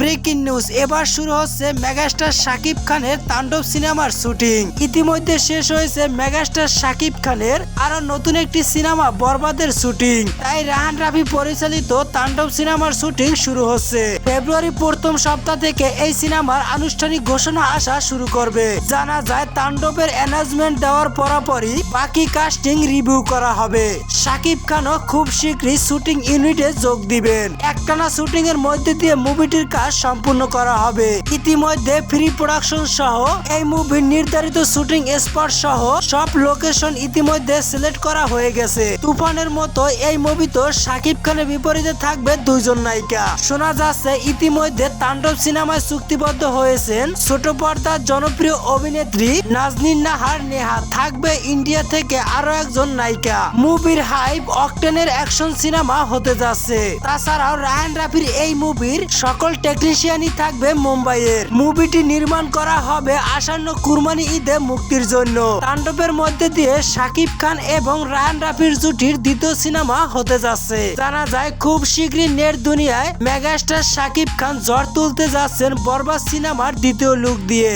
Breaking news. এবার শুরু হচ্ছে মেগাস্টার শাকিব খানের তাণ্ডব সিনেমার শুটিং। ইতিমধ্যে শেষ হয়েছে মেগাস্টার শাকিব খানের আরও নতুন একটি সিনেমা বরবাদের শুটিং। তাই রাহান রাফি পরিচালিত তাণ্ডব সিনেমার শুটিং শুরু হচ্ছে। ফেব্রুয়ারি প্রথম সপ্তাহ থেকে এই সিনেমার আনুষ্ঠানিক ঘোষণা আসা শুরু করবে। জানা যায়, তাণ্ডবের অ্যানাউন্সমেন্ট দেওয়ার পরপরই বাকি কাস্টিং রিভিউ করা হবে। শাকিব খানও খুব শীঘ্রই শুটিং ইউনিটে যোগ দিবেন। একটানা শুটিং এর মধ্যে দিয়ে মুভিটির কাজ সম্পূর্ণ করা হবে। ইতিমধ্যে ফ্রি প্রোডাকশন সহ এই মুভির নির্ধারিত শুটিং স্পট সহ সব লোকেশন ইতিমধ্যে সিলেক্ট করা হয়ে গেছে। তুফানের মতো এই মুভি তো শাকিব খানের বিপরীতে থাকবে দুইজন নায়িকা। শোনা যাচ্ছে ইতিমধ্যে তাণ্ডব সিনেমায় চুক্তিবদ্ধ হয়েছেন ছোট পর্দার জনপ্রিয় অভিনেত্রী নাজনীন নাহার নেহা থাকবে ইন্ডিয়া থেকে আরও একজন নায়িকা। মুভির হাইপ অকটেনের অ্যাকশন সিনেমা হতে যাচ্ছে। তাছাড়াও রায়ান রাফির এই মুভির সকল টেকনিশিয়ানই থাকবে মুম্বাইয়ের। মুভিটি নির্মাণ করা হবে আসন্ন কুরবানি ঈদে মুক্তির জন্য। তাণ্ডবের মধ্যে দিয়ে শাকিব খান এবং রায়ান রাফির জুটির দ্বিতীয় সিনেমা হতে যাচ্ছে। জানা যায়, খুব শীঘ্রই নেট দুনিয়ায় মেগাস্টার শাকিব খান জ্বর তুলতে যাচ্ছেন বরবাদ সিনেমার দ্বিতীয় লুক দিয়ে।